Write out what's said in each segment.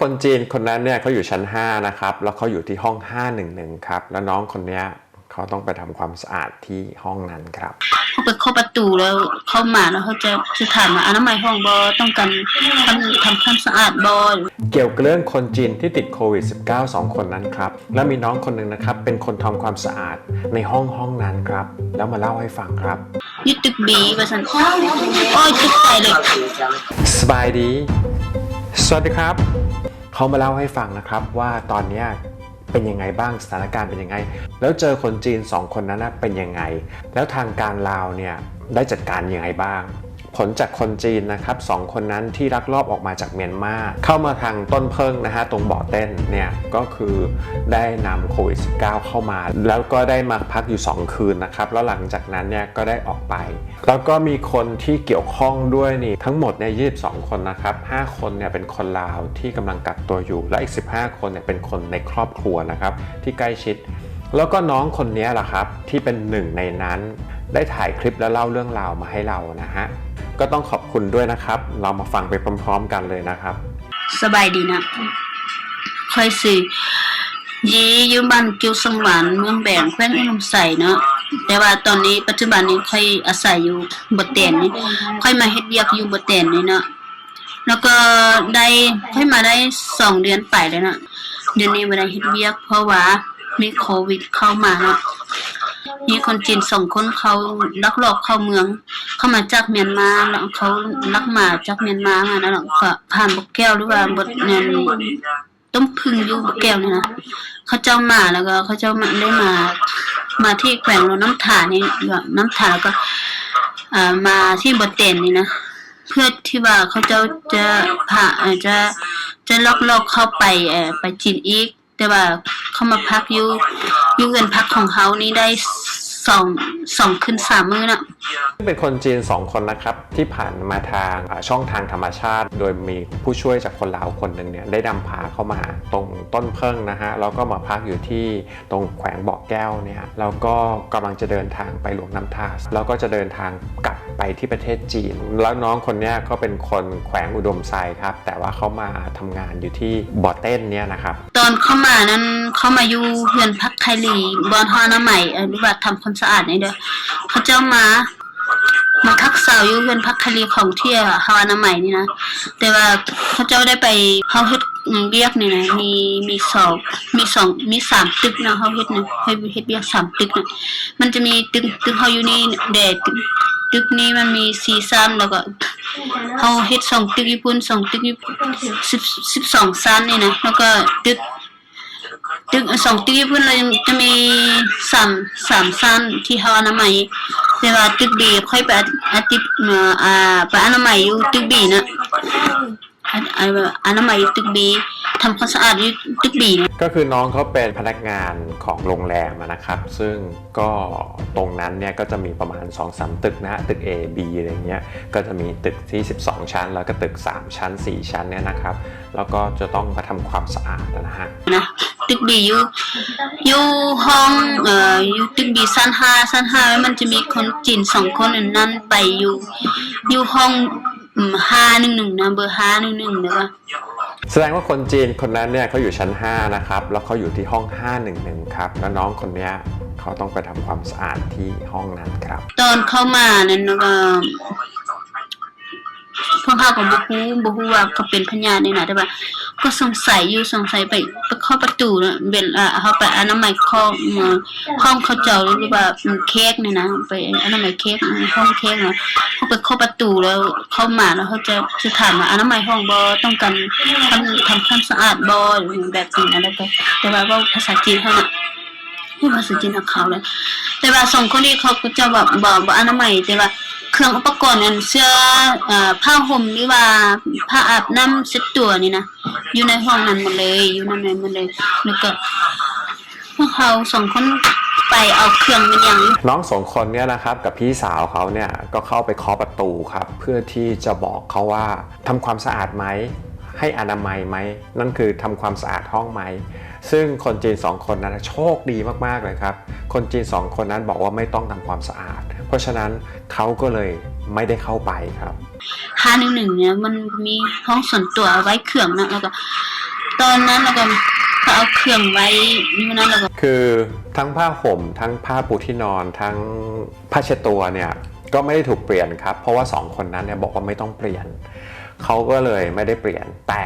คนจีนคนนั้นเนี่ยเขาอยู่ชั้น 5 นะครับ แล้วเขาอยู่ที่ห้อง 511 ครับ แล้วน้องคนเนี้ยเขาต้องไปทำความสะอาดที่ห้องนั้นครับเขาไปเข้าประตูแล้วเข้ามาแล้วเขาจะจะถามว่าอนามัยห้องบอต้องการทำทำความสะอาดบอเกี่ยวกับเรื่องคนจีนที่ติดโควิด -19 สองคนนั้นครับ แล้วมีน้องคนหนึ่งนะครับ เป็นคนทำความสะอาดในห้องห้องนั้นครับ แล้วมาเล่าให้ฟังครับยึดตึกบีว่าสันโอ้ยตึกไปเลยสบายดี สวัสดีครับ เขามาเล่าให้ฟังนะครับว่าตอนนี้เป็นยังไงบ้างสถานการณ์เป็นยังไง แล้วเจอคนจีน 2 คนนั้นเป็นยังไง แล้วทางการลาวเนี่ยได้จัดการยังไงบ้าง ผลจากคนจีนนะครับสองคนนั้นที่ลักลอบออกมาจากเมียนมาเข้ามาทางต้นเพิงนะฮะตรงบ่อเต้นเนี่ยก็คือได้นำโควิด -19 เข้ามา แล้วก็ได้มาพักอยู่ 2 คืนนะครับแล้วหลังจากนั้นเนี่ยก็ได้ออกไป แล้วก็มีคนที่เกี่ยวข้องด้วยนี่ทั้งหมดเนี่ย22คนนะครับ5คนเนี่ยเป็นคนลาวที่กำลังกักตัวอยู่ และอีก 15 คนเนี่ยเป็นคนในครอบครัวนะครับที่ใกล้ชิด แล้วก็น้องคนนี้แหละครับที่เป็นหนึ่งในนั้น ได้ถ่ายคลิปแล้วเล่าเรื่องราวมาให้เรานะฮะ ก็ต้องขอบคุณด้วยนะครับ เรามาฟังไปพร้อมๆกันเลยนะครับ สบายดีนะค่อยสิยีอยู่บ้านกิวสังหวานเมืองแบ่งแขวงอุดมใส่เนาะแต่ว่าตอนนี้ปัจจุบันนี้ค่อยอาศัยอยู่บทเตนนี่ค่อยมาเฮ็ดเวียกอยู่บทเตนนี่เนาะแล้วก็ได้ค่อยมาได้สองเดือนไปแล้วเนาะเดือนนี้บ่ได้เฮ็ดเวียก เพราะว่ามีโควิดเข้ามาเนาะ มีคนจีนสองคนเขาลักลอบเข้าเมือง เข้ามาจากเมียนมาแล้วเขาลักมาจากเมียนมามาแล้วก็ผ่านบกแก้วหรือว่าบทเงินต้มพึ่งอยู่บกแก้วนี่นะเขาเจ้ามาแล้วก็เขาเจ้ามาได้มา มาที่แขวงน้ำถานี่แบบน้ำถาแล้วก็อ่ามาที่บทเต็นนี่นะเพื่อที่ว่าเขาเจ้าจะพาเอ่อจะจะลอกลอกเข้าไปเอ่อไปจีนอีก แต่ว่าเขามาพักอยู่อยู่เงินพักของเขานี่ได้ สองสองขึ้นสามมือน่ะ เป็นคนจีน 2 คนนะครับ ที่ผ่านมาทางอ่าช่องทางธรรมชาติ โดยมีผู้ช่วยจากคนลาวคนหนึ่งเนี่ยได้นำพาเข้ามาตรงต้นเพิงนะฮะแล้วก็มาพักอยู่ที่ตรงแขวงบ่อแก้วเนี่ยแล้วก็กำลังจะเดินทางไปหลวงน้ำทาสแล้วก็จะเดินทางกลับไปที่ประเทศจีน แล้วน้องคนเนี้ยก็เป็นคนแขวงอุดมไซครับ แต่ว่าเขามาทำงานอยู่ที่บ่อเต้นเนี่ยนะครับ ตอนเข้ามานั้นเข้ามาอยู่เฮือนพักไทยลีบอนฮอนาใหม่เอ่อหรือว่าทำความสะอาดนี่เด้อเขาเจ้ามา มาพักเสาอยู่เฮือนพักไทยลีของเที่ยฮาวานาใหม่นี่นะ แต่ว่าเขาเจ้าได้ไปเฮาเฮ็ดเรียกนี่นะมีมีสองมีสองมีสามตึกนะเฮาเฮ็ดนะเฮ็ดเฮ็ดเรียกสามตึกนะมันจะมีตึกตึกเฮาอยู่นี่แดดตึกนี้มันมีสี่ชั้นแล้วก็เฮาเฮ็ดสองตึกญี่ปุ่นสองตึกญี่ปุ่นสิบสิบสองชั้นนี่นะแล้วก็ตึกตึกสองตึกเพื่นเรายังจะมีสามสามสั้นที่ฮาวาตึกบีค่อยไปอาทิตย์เอ่ ยอยู่ตึกบีนะอะอ่า อนามัยอยู่ตึกบีทำความสะอาดอยู่ตึกบีนะก็คือน้องเขาเป็นพนักงานของโรงแรมอะนะครับ ซึ่งก็ตรงนั้นเนี่ยก็จะมีประมาณ 2-3 ตึกนะฮะตึก A B อะไรเงี้ยก็จะมีตึกที่ 12 ชั้น แล้วก็ตึก 3 ชั้น 4 ชั้นเนี่ยนะครับ แล้วก็จะต้องมาทำความสะอาดนะฮะนะตึกบีอยู่อยู่ห้องเอ่ออยู่ตึกบีชั้นห้าชั้นห้ามันจะมีคนจีนสองคนอันนั้นไปอยู่อยู่ห้องห้าหนึ่งหนึ่งนะเบอร์ห้าหนึ่งหนึ่งนะว่า แสดงว่าคนจีนคนนั้นเนี่ยเขาอยู่ชั้น 5 นะครับ แล้วเขาอยู่ที่ห้อง 511 ครับ แล้วน้องคนเนี้ยเขาต้องไปทำความสะอาดที่ห้องนั้นครับ ตอนเข้ามานั่นนะว่า พวกเขาก็บ่ฮู้บ่ฮู้ว่าเขาเป็นพญานี่นะแต่ว่าก็สงสัยอยู่สงสัยไปไปเข้าประตูน่ะเวลาเขาไปอนามัยข้องเอ่อห้องเขาเจ้าหรือว่าเค้กนี่นะไปอนามัยเค้กห้องเค้กนะเขาไปเข้าประตูแล้วเข้ามาแล้วเขาจะจะถามว่าอนามัยห้องบ่ต้องการทำทำความสะอาดบ่หรือแบบนี้นะแล้วก็แต่ว่าเว่าภาษาจีนเท่านั้ พูดภาษาจีนกับเขาเลย แต่ว่าสองคนนี้เขาก็จะแบบบอกว่าอนามัยแต่ว่าเครื่องอุปกรณ์อันเสื้อเอ่อผ้าห่มหรือว่าผ้าอาบน้ำเช็ดตัวนี่นะอยู่ในห้องนั้นหมดเลยอยู่ในนั้นหมดเลยแล้วก็พวกเขาสองคนไปเอาเครื่องมันยังน้องสองคนเนี่ยนะครับกับพี่สาวเขาเนี่ยก็เข้าไปเคาะประตูครับ เพื่อที่จะบอกเขาว่าทำความสะอาดไหมให้อนามัยไหมนั่นคือทำความสะอาดห้องไหม ซึ่งคนจีนสองคนนั้นโชคดีมากๆเลยครับ คนจีนสองคนนั้นบอกว่าไม่ต้องทำความสะอาด เพราะฉะนั้นเขาก็เลยไม่ได้เข้าไปครับห้าหนึ่งหนึ่งเนี่ยมันมีห้องส่วนตัวเอาไว้เครื่องนะแล้วก็ตอนนั้นแล้วก็เขาเอาเครื่องไว้อยู่นั้นแล้วก็คือทั้งผ้าห่มทั้งผ้าปูที่นอนทั้งผ้าเช็ดตัวเนี่ยก็ไม่ได้ถูกเปลี่ยนครับ เพราะว่าสองคนนั้นเนี่ยบอกว่าไม่ต้องเปลี่ยนเขาก็เลยไม่ได้เปลี่ยนแต่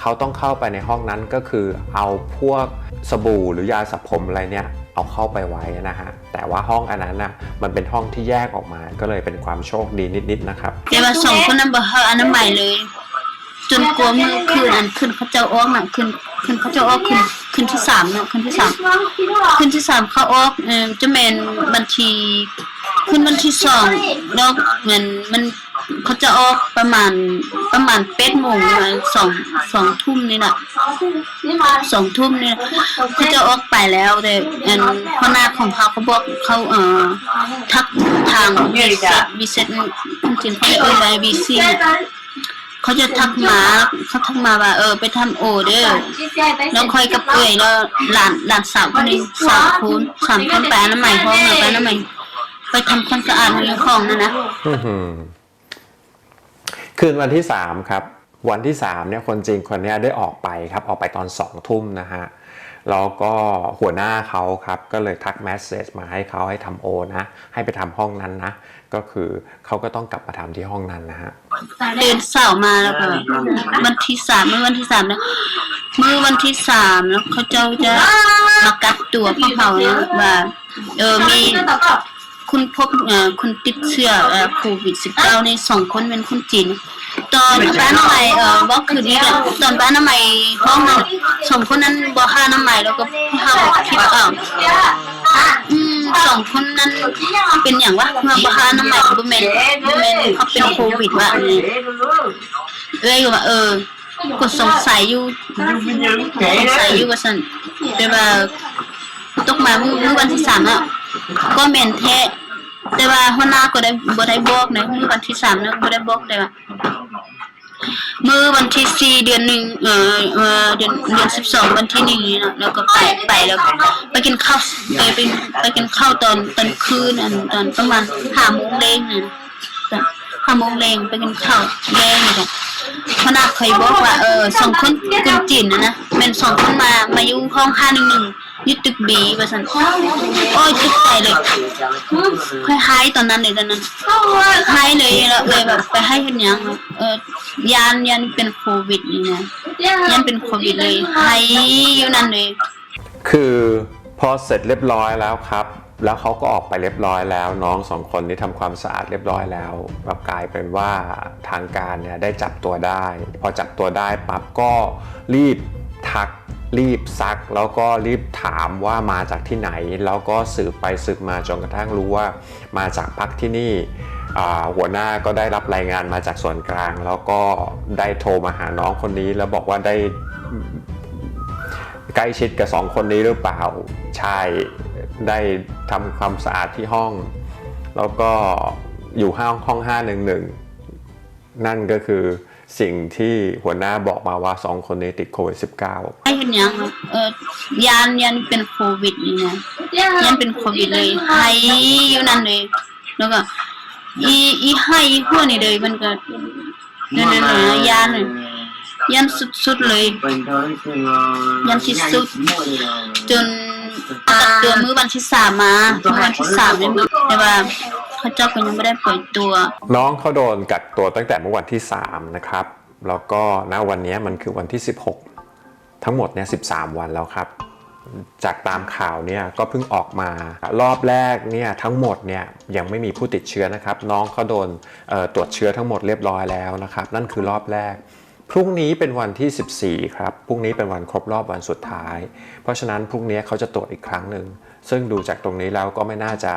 เขาต้องเข้าไปในห้องนั้นก็คือเอาพวกสบู่หรือยาสระผมอะไรเนี่ยเอาเข้าไปไว้นะฮะ แต่ว่าห้องอันนั้นน่ะมันเป็นห้องที่แยกออกมา ก็เลยเป็นความโชคดีนิดๆนะครับแต่ว่าสองคนนั้นบ่เฮาอนามัยเลย จนกลัวมือคืนอันขึ้นเขาเจ้าออกน่ะขึ้นขึ้นเขาเจ้าออกขึ้นขึ้นที่สามเนาะขึ้นที่สามขึ้นที่สามเขาออกเออจะแม่นบัญชี ขึ้นบัญชีสองแล้วเหมือนมัน เขาจะออกประมาณประมาณเป็ดโมงประมาณสองสองทุ่มนี่น่ะสองทุ่มเนี่ยเขาจะออกไปแล้วแต่อันพ่อหน้าของเขาเขาบอกเขาเอ่อทักทางบีเซ็ตบีเซ็ตจริงๆเขาเอ่ยไว้บีซีเขาจะทักมาเขาทักมาว่า เออ ไปทำโอเด้อแล้วคอยกับเอ่ยแล้วหลานหลานสาวคนนี้สามคนสามคนไปอน้ำใหม่ห้องน่ะไปอน้ำใหม่ไปทำความสะอาดในของนั่นะ คืนวันที่สามครับ วันที่สามเนี่ยคนจีนคนเนี้ยได้ออกไปครับ ออกไปตอนสองทุ่มนะฮะแล้วก็หัวหน้าเขาครับ ก็เลยทักแมสเซจมาให้เขาให้ทำโอนะ ให้ไปทำห้องนั้นนะ ก็คือเขาก็ต้องกลับมาทำที่ห้องนั้นนะฮะเดินเสาร์มาแล้วก็วันที่สามเมื่อวันที่สามนะเมื่อวันที่สามแล้วเขาเจ้าจะมากัดตัวพวกเขานะว่าเออมี คุณพบคุณติดเชื้อโควิดสิบเก้าในสองคนเป็นคนจีน ตอนบ้านอนามัยเอ่อบอกคืนนี้แหละตอนบ้านอนามัยห้องนั้นสองคนนั้นบอกห้าอนามัยแล้วก็ห้าคิดเอาอืมสองคนนั้นเป็นอย่างวะมาบอกห้าอนามัยบ่แม่นบ่แม่นเขาเป็นโควิดว่ะนี่เอ้ยว่าเออก็สงสัยอยู่สงสัยอยู่ว่าซั่นแต่ว่าตกมาเมื้อวันที่สามอะ ก็แม่นแท้แต่ว่าหัวหน้าก็ได้บ่ได้บอกนะมื้อวันที่สามนะบ่ได้บอกแต่ว่ามื้อวันที่สี่เดือนหนึ่งเออเออเดือนเดือนสิบสองวันที่หนึ่งนี่นะแล้วก็ไปไปแล้วไปกินข้าวไปไปไปกินข้าวตอนตอนคืนอันตอนประมาณห้าโมงเล้งน่ะห้าโมงเล้งไปกินข้าวแล้งนี่จ้ะพนักเคยบอกว่าเออสองคนคนจีนนะนะเป็นสองคนมามาอยู่ห้องห้าหนึ่งหนึ่ง ยึดตึกบีว่าสันโอ้ยตึกใจเลยค่อยหายตอนนั้นเลยตอนนั้นหายเลยแล้วเลยแบบไปให้เห็นยังเออยานยันเป็นโควิดนี่นะยันเป็นโควิดเลยหายอยู่นั่นเลย คือพอเสร็จเรียบร้อยแล้วครับ แล้วเขาก็ออกไปเรียบร้อยแล้ว น้องสองคนนี้ทำความสะอาดเรียบร้อยแล้วแบบกลายเป็นว่าทางการเนี่ยได้จับตัวได้ พอจับตัวได้ปั๊บก็รีบทัก รีบซักแล้วก็รีบถามว่ามาจากที่ไหน แล้วก็สืบไปสืบมาจนกระทั่งรู้ว่ามาจากพักที่นี่หัวหน้าก็ได้รับรายงานมาจากส่วนกลาง แล้วก็ได้โทรมาหาน้องคนนี้ แล้วบอกว่าได้ใกล้ชิดกับสองคนนี้หรือเปล่าใช่ได้ทำความสะอาดที่ห้อง แล้วก็อยู่ห้องห้องห้าหนึ่งหนึ่งนั่นก็คือ สิ่งที่หัวหน้าบอกมาว่าสองคนนี้ติดโควิด -19 ให้เห็นยังเออยานยันเป็นโควิดนี่นะยันเป็นโควิดเลยหายอยู่นั่นเลย แล้วก็อีอีให้อีพวนี่เลยมันก็เนี่ยเนี่ยเนี่ยานเลยยันสุดๆเลย ยันที่สุดจนตัดตัวมือวันที่สามมามือวันที่สามเนี่ยแต่ว่า พระเจ้าก็ยังไม่ได้ปล่อยตัว น้องเขาโดนกักตัวตั้งแต่เมื่อวันที่ 3 นะครับ แล้วก็ณวันนี้มันคือวันที่ 16 ทั้งหมดเนี่ย13 วันแล้วครับ จากตามข่าวเนี่ยก็เพิ่งออกมารอบแรกเนี่ยทั้งหมดเนี่ยยังไม่มีผู้ติดเชื้อนะครับ น้องเขาโดนตรวจเชื้อทั้งหมดเรียบร้อยแล้วนะครับ นั่นคือรอบแรกพรุ่งนี้เป็นวันที่ 14 ครับ พรุ่งนี้เป็นวันครบรอบวันสุดท้าย เพราะฉะนั้นพรุ่งนี้เขาจะตรวจอีกครั้งหนึ่ง ซึ่งดูจากตรงนี้แล้วก็ไม่น่าจะ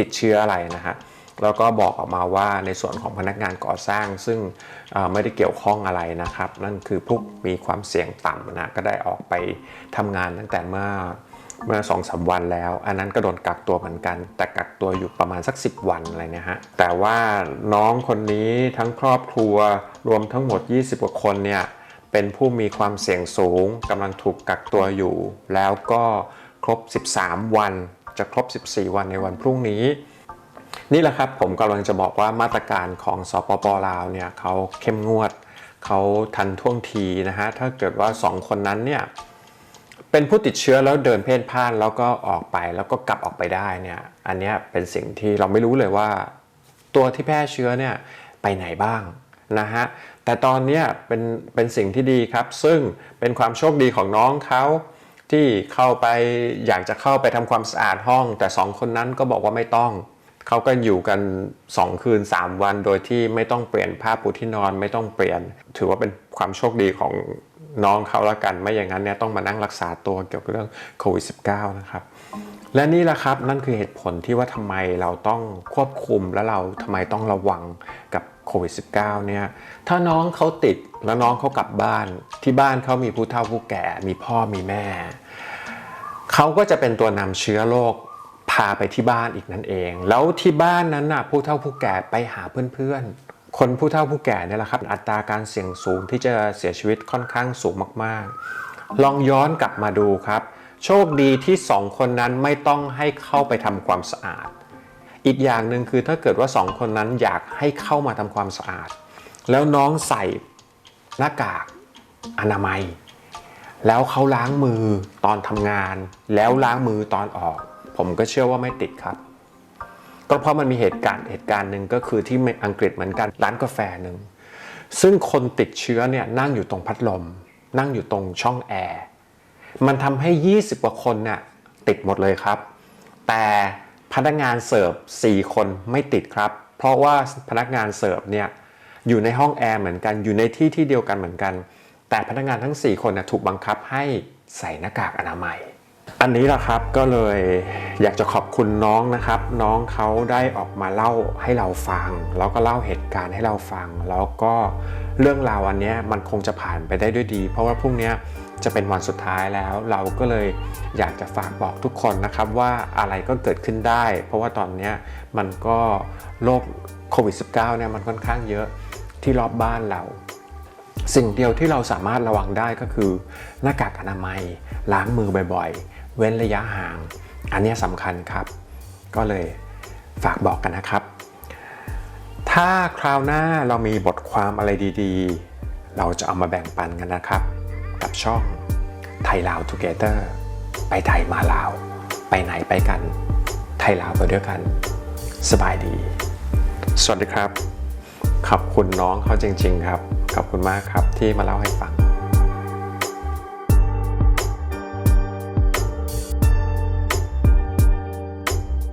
ติดเชื้ออะไรนะฮะแล้วก็บอกออกมาว่าในส่วนของพนักงานก่อสร้าง ซึ่งไม่ได้เกี่ยวข้องอะไรนะครับ นั่นคือพวกมีความเสี่ยงต่ำนะก็ได้ออกไปทำงานตั้งแต่เมื่อเมื่อสองสาวันแล้ว อันนั้นก็โดนกักตัวเหมือนกัน แต่กักตัวอยู่ประมาณสัก 10 วันอะไรเนี่ยฮะแต่ว่าน้องคนนี้ทั้งครอบครัวรวมทั้งหมด 20กว่าคนเนี่ยเป็นผู้มีความเสี่ยงสูงกำลังถูกกักตัวอยู่ แล้วก็ครบ 13 วัน จะครบ 14 วันในวันพรุ่งนี้ นี่แหละครับผมกำลังจะบอกว่ามาตรการของสปปลาวเนี่ยเขาเข้มงวดเขาทันท่วงทีนะฮะถ้าเกิดว่าสองคนนั้นเนี่ยเป็นผู้ติดเชื้อแล้วเดินเพ่นพ่านแล้วก็ออกไปแล้วก็กลับออกไปได้เนี่ยอันนี้เป็นสิ่งที่เราไม่รู้เลยว่า ตัวที่แพร่เชื้อเนี่ยไปไหนบ้างนะฮะแต่ตอนนี้เป็นเป็นสิ่งที่ดีครับ ซึ่งเป็นความโชคดีของน้องเขา ที่เข้าไปอยากจะเข้าไปทำความสะอาดห้อง แต่สองคนนั้นก็บอกว่าไม่ต้อง เขาก็อยู่กัน 2 คืน 3 วัน โดยที่ไม่ต้องเปลี่ยนผ้าปูที่นอนไม่ต้องเปลี่ยน ถือว่าเป็นความโชคดีของน้องเขาละกัน ไม่อย่างนั้นเนี่ยต้องมานั่งรักษาตัวเกี่ยวกับเรื่องโควิด -19 นะครับและนี่แหละครับนั่นคือเหตุผลที่ว่าทำไมเราต้องควบคุมและเราทำไมต้องระวังกับ โควิด -19 เนี่ยถ้าน้องเขาติดแล้วน้องเขากลับบ้านที่บ้านเขามีผู้เฒ่าผู้แก่มีพ่อมีแม่ เขาก็จะเป็นตัวนำเชื้อโรคพาไปที่บ้านอีกนั่นเอง แล้วที่บ้านนั้นน่ะผู้เฒ่าผู้แก่ไปหาเพื่อนๆ คนผู้เฒ่าผู้แก่เนี่ยแหละครับอัตราการเสี่ยงสูงที่จะเสียชีวิตค่อนข้างสูงมากๆ ลองย้อนกลับมาดูครับ โชคดีที่สองคนนั้นไม่ต้องให้เข้าไปทำความสะอาด อีกอย่างหนึ่งคือถ้าเกิดว่าสองคนนั้นอยากให้เข้ามาทำความสะอาด แล้วน้องใส่หน้ากากอนามัย แล้วเขาล้างมือตอนทำงาน แล้วล้างมือตอนออก ผมก็เชื่อว่าไม่ติดครับ ก็เพราะมันมีเหตุการณ์เหตุการณ์หนึ่งก็คือที่อังกฤษเหมือนกันร้านกาแฟหนึ่งซึ่งคนติดเชื้อเนี่ยนั่งอยู่ตรงพัดลม นั่งอยู่ตรงช่องแอร์มันทำให้ 20 กว่าคนเนี่ยติดหมดเลยครับ แต่ พนักงานเสิร์ฟ4 คนไม่ติดครับ เพราะว่าพนักงานเสิร์ฟเนี่ยอยู่ในห้องแอร์เหมือนกันอยู่ในที่ที่เดียวกันเหมือนกัน แต่พนักงานทั้ง 4 คนนะถูกบังคับให้ใส่หน้ากากอนามัย อันนี้แหละครับก็เลยอยากจะขอบคุณน้องนะครับ น้องเขาได้ออกมาเล่าให้เราฟัง แล้วก็เล่าเหตุการณ์ให้เราฟัง แล้วก็เรื่องราวอันนี้มันคงจะผ่านไปได้ด้วยดี เพราะว่าพรุ่งนี้ จะเป็นวันสุดท้ายแล้ว เราก็เลยอยากจะฝากบอกทุกคนนะครับว่าอะไรก็เกิดขึ้นได้ เพราะว่าตอนนี้มันก็โรคโควิด -19 เนี่ยมันค่อนข้างเยอะที่รอบบ้านเราสิ่งเดียวที่เราสามารถระวังได้ก็คือหน้ากากอนามัย ล้างมือบ่อยๆ เว้นระยะห่าง อันนี้สำคัญครับ ก็เลยฝากบอกกันนะครับ ถ้าคราวหน้าเรามีบทความอะไรดีๆ เราจะเอามาแบ่งปันกันนะครับ กับช่องไทยลาว Together ไปไทยมาลาว ไปไหนไปกัน ไทยลาวไปด้วยกัน สบายดี สวัสดีครับ ขอบคุณน้องเขาจริง ๆ ครับ ขอบคุณมากครับที่มาเล่าให้ฟัง